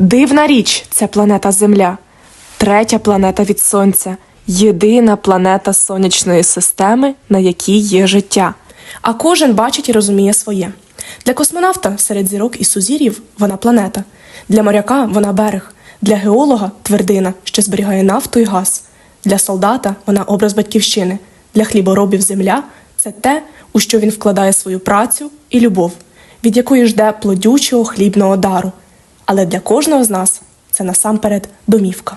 Дивна річ це планета Земля, третя планета від Сонця, єдина планета сонячної системи, на якій є життя. А кожен бачить і розуміє своє. Для космонавта серед зірок і сузір'їв вона планета, для моряка вона берег, для геолога твердина, що зберігає нафту і газ, для солдата вона образ батьківщини, для хліборобів земля це те, у що він вкладає свою працю і любов, від якої жде плодючого хлібного дару. Але для кожного з нас це насамперед домівка.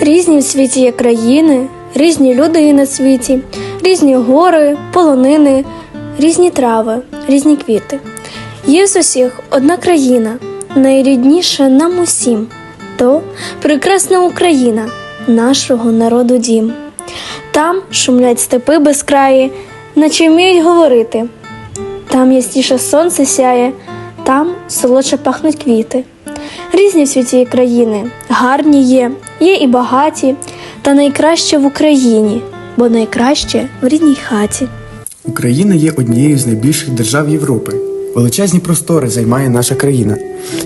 Різні в світі є країни, різні люди є на світі, різні гори, полонини, різні трави, різні квіти. Є з усіх одна країна, найрідніша нам усім то прекрасна Україна, нашого народу дім. Там шумлять степи безкраї, наче вміють говорити. Там ясніше сонце сяє, там солодше пахнуть квіти. Різні в світі країни, гарні є, є і багаті, та найкраще в Україні, бо найкраще в рідній хаті. Україна є однією з найбільших держав Європи. Величезні простори займає наша країна.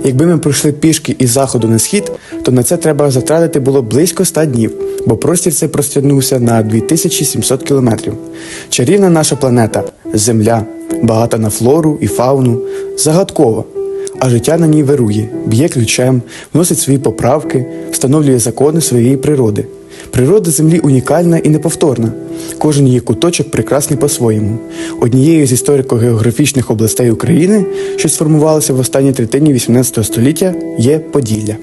Якби ми пройшли пішки із заходу на схід, то на це треба затратити було близько 100 днів, бо простір цей простягнувся на 2700 кілометрів. Чарівна наша планета Земля, багата на флору і фауну, загадкова. А життя на ній вирує, б'є ключем, вносить свої поправки, встановлює закони своєї природи. Природа землі унікальна і неповторна. Кожен її куточок прекрасний по-своєму. Однією з історико-географічних областей України, що сформувалася в останній третині XVIII століття, є Поділля.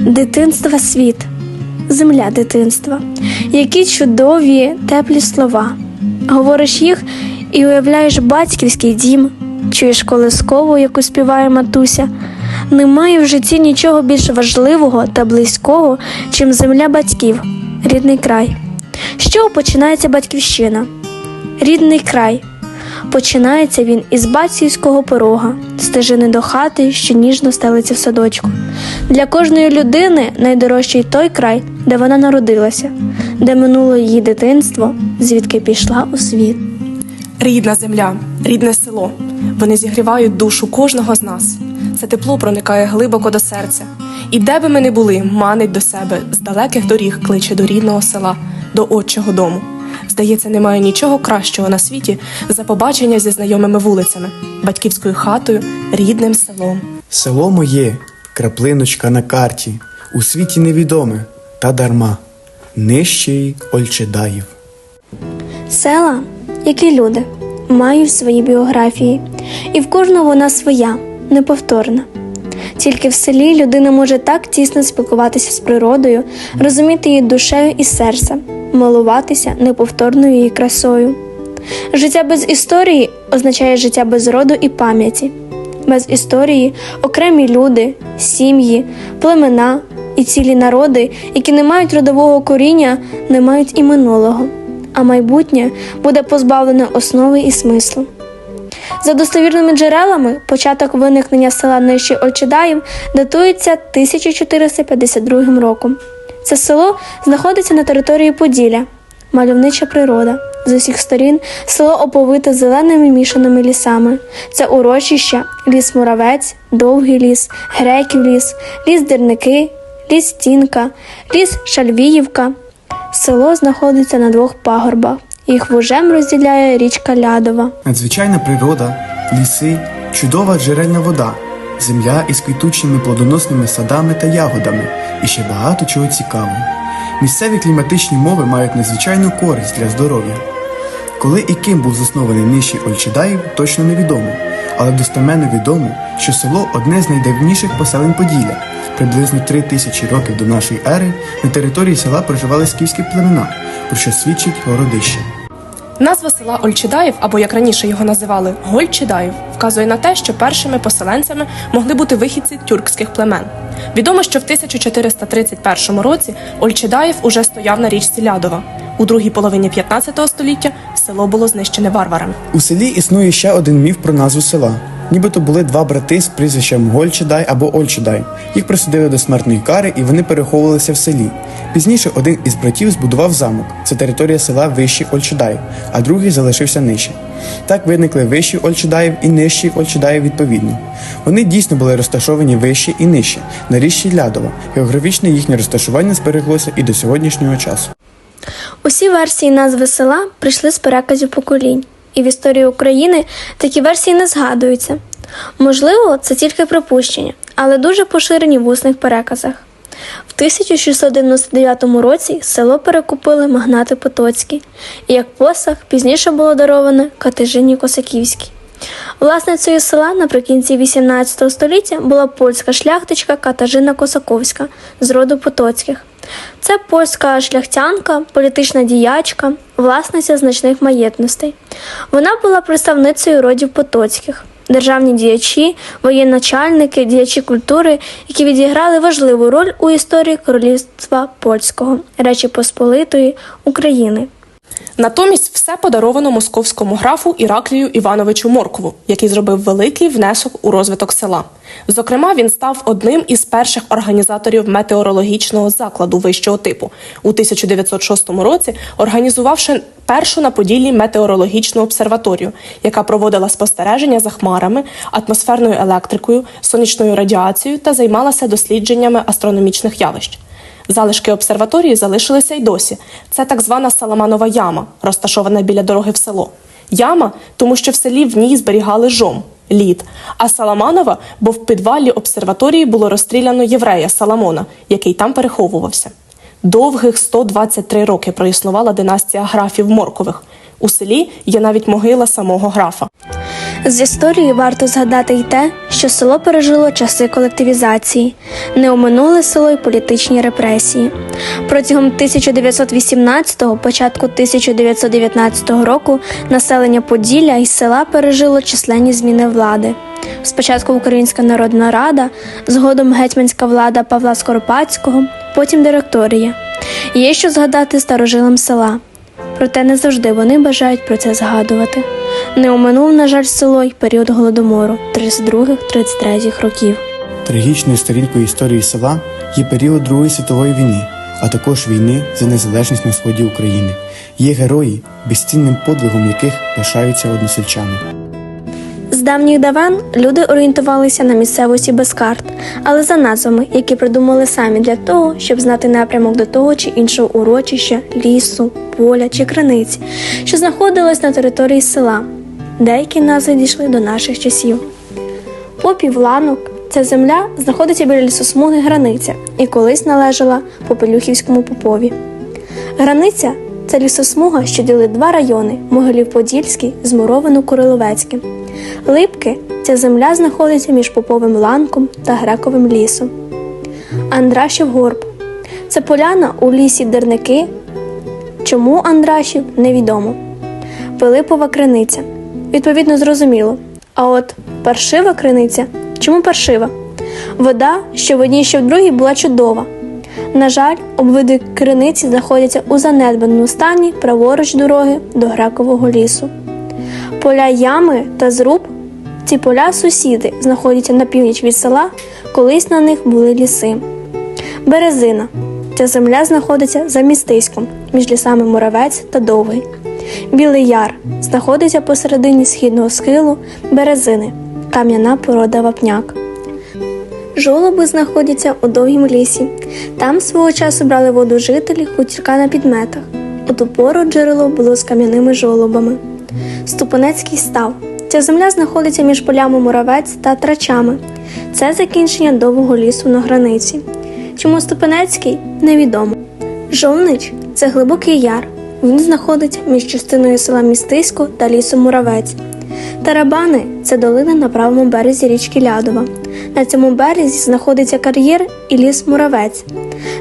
Дитинства світ, земля дитинства, які чудові, теплі слова. Говориш їх і уявляєш батьківський дім, чуєш колискову, яку співає матуся. Немає в житті нічого більш важливого та близького, чим земля батьків, рідний край. З чого починається батьківщина? Рідний край. Починається він із батьківського порога, стежини до хати, що ніжно стелиться в садочку. Для кожної людини найдорожчий той край, де вона народилася, де минуло її дитинство, звідки пішла у світ. Рідна земля, рідне село. Вони зігрівають душу кожного з нас. Це тепло проникає глибоко до серця. І де би ми не були, манить до себе з далеких доріг кличе до рідного села, до отчого дому. Здається, немає нічого кращого на світі за побачення зі знайомими вулицями, батьківською хатою, рідним селом. Село моє, краплиночка на карті, у світі невідоме, та дарма, нижчий Ольчедаїв. Села, як і люди, мають свої біографії, і в кожного вона своя, неповторна. Тільки в селі людина може так тісно спілкуватися з природою, розуміти її душею і серцем, милуватися неповторною її красою. Життя без історії означає життя без роду і пам'яті. Без історії окремі люди, сім'ї, племена і цілі народи, які не мають родового коріння, не мають і минулого, а майбутнє буде позбавлене основи і смислу. За достовірними джерелами, початок виникнення села Нижчий Ольчедаїв датується 1452 роком. Це село знаходиться на території Поділля, мальовнича природа. З усіх сторін село оповите зеленими мішаними лісами. Це урочища, ліс Муравець, Довгий ліс, Греків ліс, ліс Дерники, ліс Стінка, ліс Шальвіївка. Село знаходиться на двох пагорбах. Їх вужем розділяє річка Лядова. Надзвичайна природа, ліси, чудова джерельна вода, земля із квітучими плодоносними садами та ягодами і ще багато чого цікавого. Місцеві кліматичні мови мають надзвичайну користь для здоров'я. Коли і ким був заснований нижчий Ольчедаїв, точно невідомо, але достеменно відомо, що село одне з найдавніших поселень Поділля. Приблизно три тисячі років до нашої ери на території села проживали скіфські племена, про що свідчить городище. Назва села Ольчедаїв, або як раніше його називали Гольчедаїв, вказує на те, що першими поселенцями могли бути вихідці тюркських племен. Відомо, що в 1431 році Ольчедаїв уже стояв на річці Лядова. У другій половині 15 століття село було знищене варварами. У селі існує ще один міф про назву села. Нібито були два брати з прізвищем Гольчедай або Ольчедай. Їх присудили до смертної кари і вони переховувалися в селі. Пізніше один із братів збудував замок. Це територія села Вищий Ольчедаїв, а другий залишився нижче. Так виникли вищі Ольчедаїв і нижчі Ольчедаїв відповідно. Вони дійсно були розташовані вище і нижче, на річці Лядова. Географічне їхнє розташування збереглося і до сьогоднішнього часу. Усі версії назви села прийшли з переказів поколінь, і в історії України такі версії не згадуються. Можливо, це тільки припущення, але дуже поширені в усних переказах. В 1699 році село перекупили магнати Потоцькі, і як посаг пізніше було дароване Катежині Косаківській. Власницею села наприкінці 18 століття була польська шляхтичка Катажина Косаковська з роду Потоцьких. Це польська шляхтянка, політична діячка, власниця значних маєтностей. Вона була представницею родів Потоцьких, державні діячі, воєначальники, діячі культури, які відіграли важливу роль у історії королівства польського, Речі Посполитої України. Натомість все подаровано московському графу Іраклію Івановичу Моркову, який зробив великий внесок у розвиток села. Зокрема, він став одним із перших організаторів метеорологічного закладу вищого типу у 1906 році, організувавши першу на Поділлі метеорологічну обсерваторію, яка проводила спостереження за хмарами, атмосферною електрикою, сонячною радіацією та займалася дослідженнями астрономічних явищ. Залишки обсерваторії залишилися й досі. Це так звана Саламанова яма, розташована біля дороги в село. Яма, тому що в селі в ній зберігали жом, лід. А Саламанова, бо в підвалі обсерваторії було розстріляно єврея Саламона, який там переховувався. Довгих 123 роки проіснувала династія графів Моркових. У селі є навіть могила самого графа. З історії варто згадати й те, що село пережило часи колективізації, не оминули село й політичні репресії. Протягом 1918-го, початку 1919 року населення Поділля і села пережило численні зміни влади. Спочатку Українська Народна Рада, згодом гетьманська влада Павла Скоропадського, потім директорія. Є що згадати старожилам села. Проте не завжди вони бажають про це згадувати. Не оминув, на жаль, село й період голодомору 32-33 років. Трагічною сторінкою історії села є період Другої світової війни, а також війни за незалежність на сході України. Є герої, безцінним подвигом яких пишаються односельчани. Давніх давен люди орієнтувалися на місцевості без карт, але за назвами, які придумали самі для того, щоб знати напрямок до того чи іншого урочища, лісу, поля чи криниці, що знаходилось на території села. Деякі назви дійшли до наших часів. Попів ланок ця земля знаходиться біля лісосмуги Границя і колись належала Попелюхівському попові. Границя це лісосмуга, що ділить два райони Могилів-Подільський з Муровино-Куриловецьким. Липки ця земля знаходиться між Поповим ланком та Грековим лісом. Андрашів горб це поляна у лісі Дерники. Чому Андрашів невідомо. Пилипова криниця. Відповідно, зрозуміло. А от паршива криниця. Чому паршива? Вода, що в одній, що в другій, була чудова. На жаль, обвиди криниці знаходяться у занедбаному стані праворуч дороги до Грекового лісу. Поля ями та зруб ці поля сусіди знаходяться на північ від села, колись на них були ліси. Березина. Ця земля знаходиться за містиськом між лісами Муравець та Довгий. Білий яр знаходиться посередині східного схилу березини, кам'яна порода вапняк. Жолоби знаходяться у довгім лісі. Там свого часу брали воду жителі хутірка на підметах. У ту пору джерело було з кам'яними жолобами. Ступанецький став. Ця земля знаходиться між полями Муравець та Трачами. Це закінчення довгого лісу на границі. Чому Ступанецький невідомо. Жовнич це глибокий яр. Він знаходиться між частиною села Містисько та лісом Муравець. Тарабани це долина на правому березі річки Лядова. На цьому березі знаходиться кар'єр і ліс Муравець.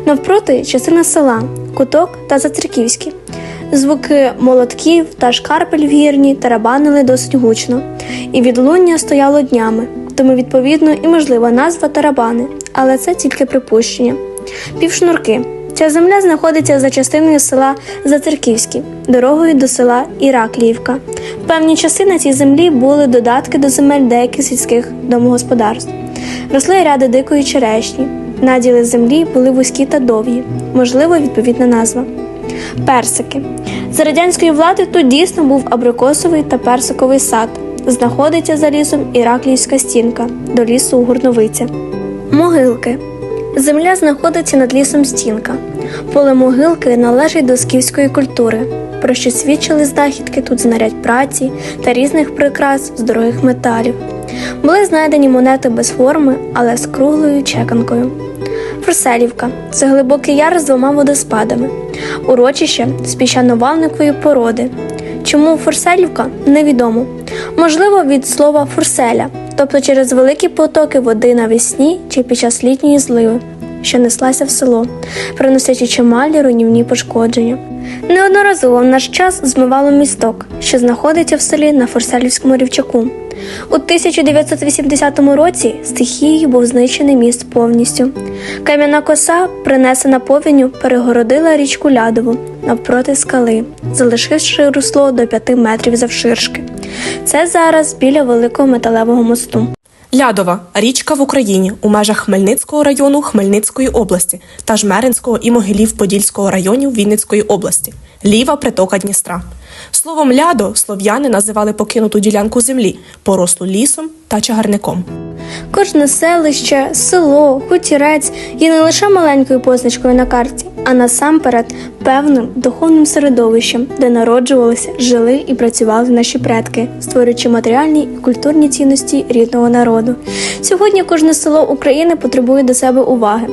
Навпроти частина села, куток та Зацерківський. Звуки молотків та шкарпель в гірні тарабанили досить гучно, і відлуння стояло днями, тому відповідно і можлива назва тарабани, але це тільки припущення. Півшнурки Ця земля знаходиться за частиною села Зацерківський, дорогою до села Іракліївка. Певні часи на цій землі були додатки до земель деяких сільських домогосподарств. Росли ряди дикої черешні. Наділи землі були вузькі та довгі, можливо, відповідна назва. Персики. За радянської влади тут дійсно був абрикосовий та персиковий сад. Знаходиться за лісом Іракліївська стінка до лісу Гурновиця. Могилки. Земля знаходиться над лісом стінка. Поле могилки належить до скіфської культури, про що свідчили знахідки тут знарядь праці та різних прикрас з дорогих металів. Були знайдені монети без форми, але з круглою чеканкою. Форселівка це глибокий яр з двома водоспадами, урочище з піщано-валникової породи. Чому Форселівка невідомо. Можливо, від слова форселя, тобто через великі потоки води навесні чи під час літньої зливи, що неслася в село, приносячи чималі руйнівні пошкодження. Неодноразово в наш час змивало місток, що знаходиться в селі на Форселівському рівчаку. У 1980 році стихією був знищений міст повністю. Кам'яна коса, принесена повінню, перегородила річку Лядову навпроти скали, залишивши русло до 5 метрів завширшки. Це зараз біля великого металевого мосту. Лядова річка в Україні у межах Хмельницького району Хмельницької області та Жмеринського і Могилів-Подільського районів Вінницької області, ліва притока Дністра. Словом лядо слов'яни називали покинуту ділянку землі, порослу лісом та чагарником. Кожне селище, село, хутірець є не лише маленькою позначкою на карті, а насамперед певним духовним середовищем, де народжувалися, жили і працювали наші предки, створюючи матеріальні і культурні цінності рідного народу. Сьогодні кожне село України потребує до себе уваги.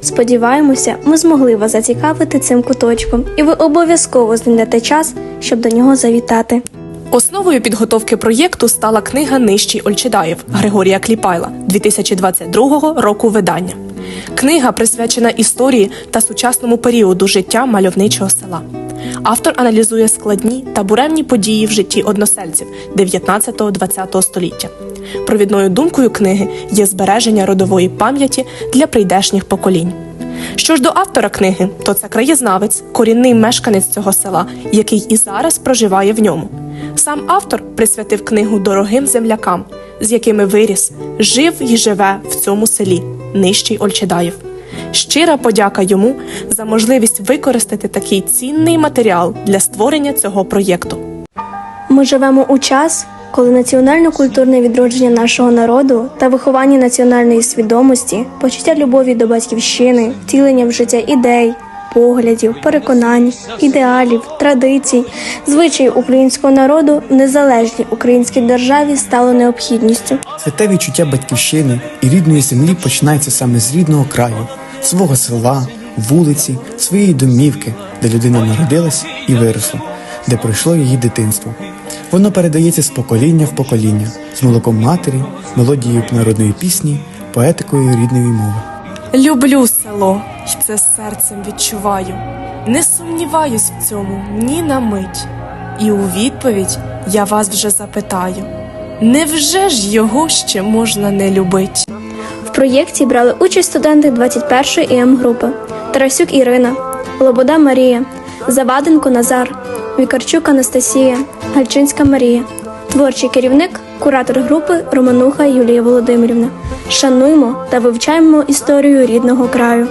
Сподіваємося, ми змогли вас зацікавити цим куточком, і ви обов'язково знайдете час, щоб до нього завітати. Основою підготовки проєкту стала книга Нижчий Ольчедаєв Григорія Кліпайла 2022 року видання. Книга присвячена історії та сучасному періоду життя мальовничого села. Автор аналізує складні та буремні події в житті односельців 19-20 століття. Провідною думкою книги є збереження родової пам'яті для прийдешніх поколінь. Що ж до автора книги, то це краєзнавець, корінний мешканець цього села, який і зараз проживає в ньому. Сам автор присвятив книгу дорогим землякам, з якими виріс, жив і живе в цьому селі, нижчий Ольчедаєв. Щира подяка йому за можливість використати такий цінний матеріал для створення цього проєкту. Ми живемо у час, коли національно-культурне відродження нашого народу та виховання національної свідомості, почуття любові до батьківщини, втілення в життя ідей, поглядів, переконань, ідеалів, традицій, звичаїв українського народу в незалежній українській державі стало необхідністю. Святе відчуття батьківщини і рідної землі починається саме з рідного краю, свого села, вулиці, своєї домівки, де людина народилась і виросла, де пройшло її дитинство. Воно передається з покоління в покоління, з молоком матері, мелодією народної пісні, поетикою рідної мови. Люблю село, й це серцем відчуваю. Не сумніваюсь в цьому ні на мить. І у відповідь я вас вже запитаю: невже ж його ще можна не любить? В проєкті брали участь студенти 21-ї ІМ групи Тарасюк Ірина, Лобода Марія, Заваденко Назар, Вікарчук Анастасія, Гальчинська Марія, творчий керівник, куратор групи Романуха Юлія Володимирівна. Шануймо та вивчаємо історію рідного краю.